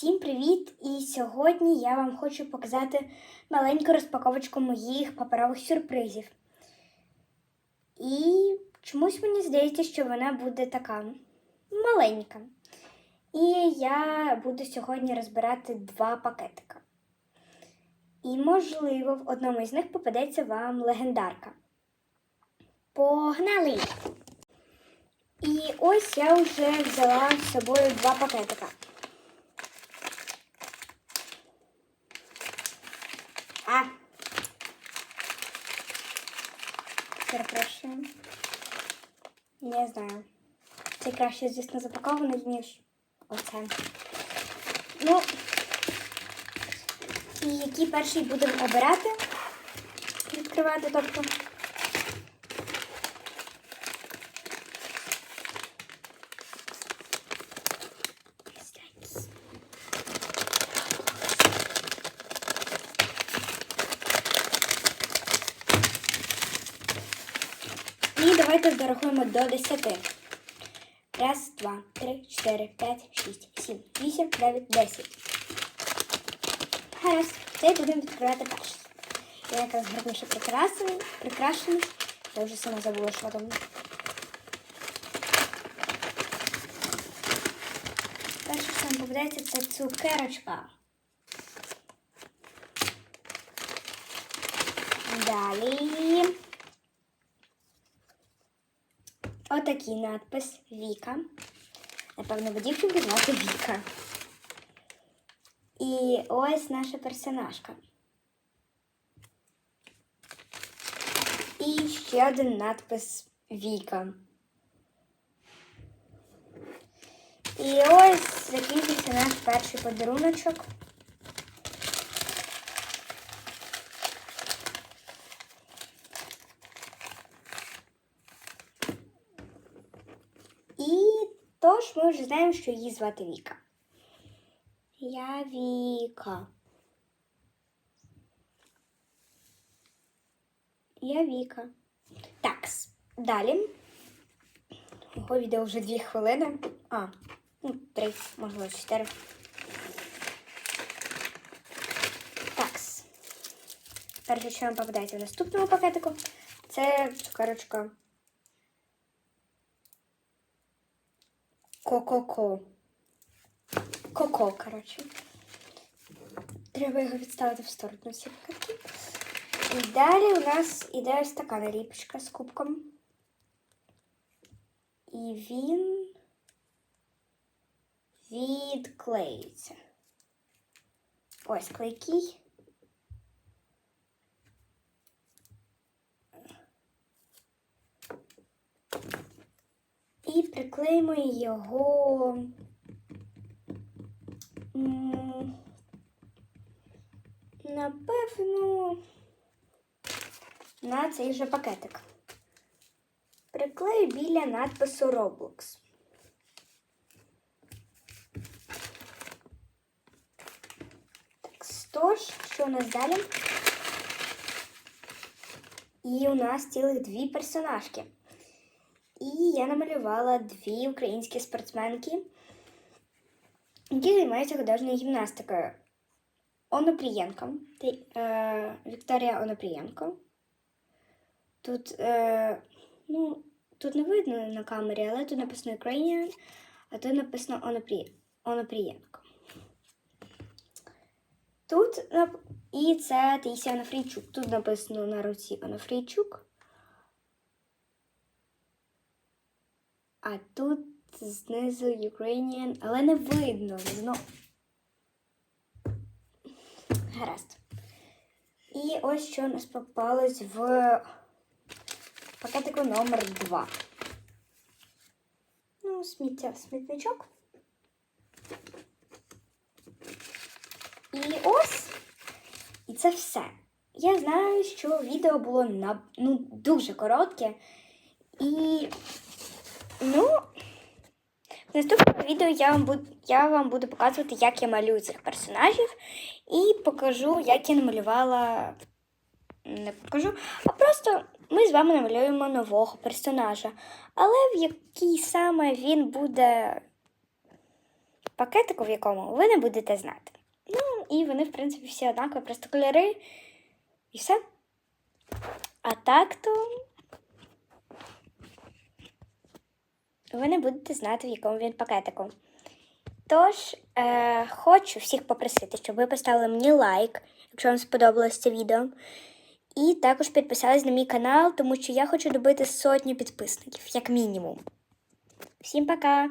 Всім привіт! І сьогодні я вам хочу показати маленьку розпаковочку моїх паперових сюрпризів. І чомусь мені здається, що вона буде така маленька. І я буду сьогодні розбирати два пакетика. І, можливо, в одному із них попадеться вам легендарка. Погнали! І ось я вже взяла з собою два пакетика. А. Перепрошую. Не знаю. Це краще, звісно, запаковано, ніж оце. Ну, і який перший будемо обирати? Відкривати, тобто. Ось так. І давайте зарахуємо до 10. Раз, два, три, чотири, п'ять, шість, сім, вісім, дев'ять, десять. Гаразд, цей будемо відкривати перший. Я якраз гарніше прикрасений, прикрашений. Я вже сама забула, що там. Перше, що нам попадається, це цукерочка. Далі. Отакий надпис Віка. Напевно, бо дівчинку звати Віка. І ось наша персонажка. І ще один надпис Віка. І ось закінчився наш перший подаруночок. І тож ми вже знаємо, що її звати Віка. Я Віка. Я Віка. Так, далі. Мого відео вже дві хвилини. А, ну, три, можливо, чотири. Такс. Перше, що нам попадається в наступному пакетику, це цукерочка Ко-ко-ко. Коко, коротше. Треба його відставити в сторону пакетки. І далі у нас іде ось така наліпочка з кубком. І він відклеюється. Ось клейкий. І приклеїмо його. Напевно, на цей же пакетик. Приклею біля надпису Roblox. Так, тож, що у нас далі? І у нас цілих дві персонажки. І я намалювала дві українські спортсменки, які займаються художньою гімнастикою. Онопрієнко. Е, Вікторія Онопрієнко. Тут, е, ну, тут не видно на камері, але тут написано Ukrainian, а тут написано Онопрі... Онопрієнко. Тут і це Таїсія Онофрійчук. Тут написано на руці Онофрійчук. А тут знизу Ukrainian, але не видно. Зно... Гаразд. І ось що у нас попалось в пакетику номер 2. Ну, сміття, смітничок. І ось. І це все. Я знаю, що відео було на, ну, дуже коротке. І Ну, в наступному відео я вам, буду, я вам буду показувати, як я малюю цих персонажів, і покажу, як я намалювала. Не покажу, а просто ми з вами намалюємо нового персонажа. Але в який саме він буде пакетику, в якому ви не будете знати. Ну, і вони, в принципі, всі однакові, просто кольори і все. А так то ви не будете знати, в якому він пакетику. Тож, е, хочу всіх попросити, щоб ви поставили мені лайк, якщо вам сподобалось це відео. І також підписались на мій канал, тому що я хочу добити сотню підписників, як мінімум. Всім пока!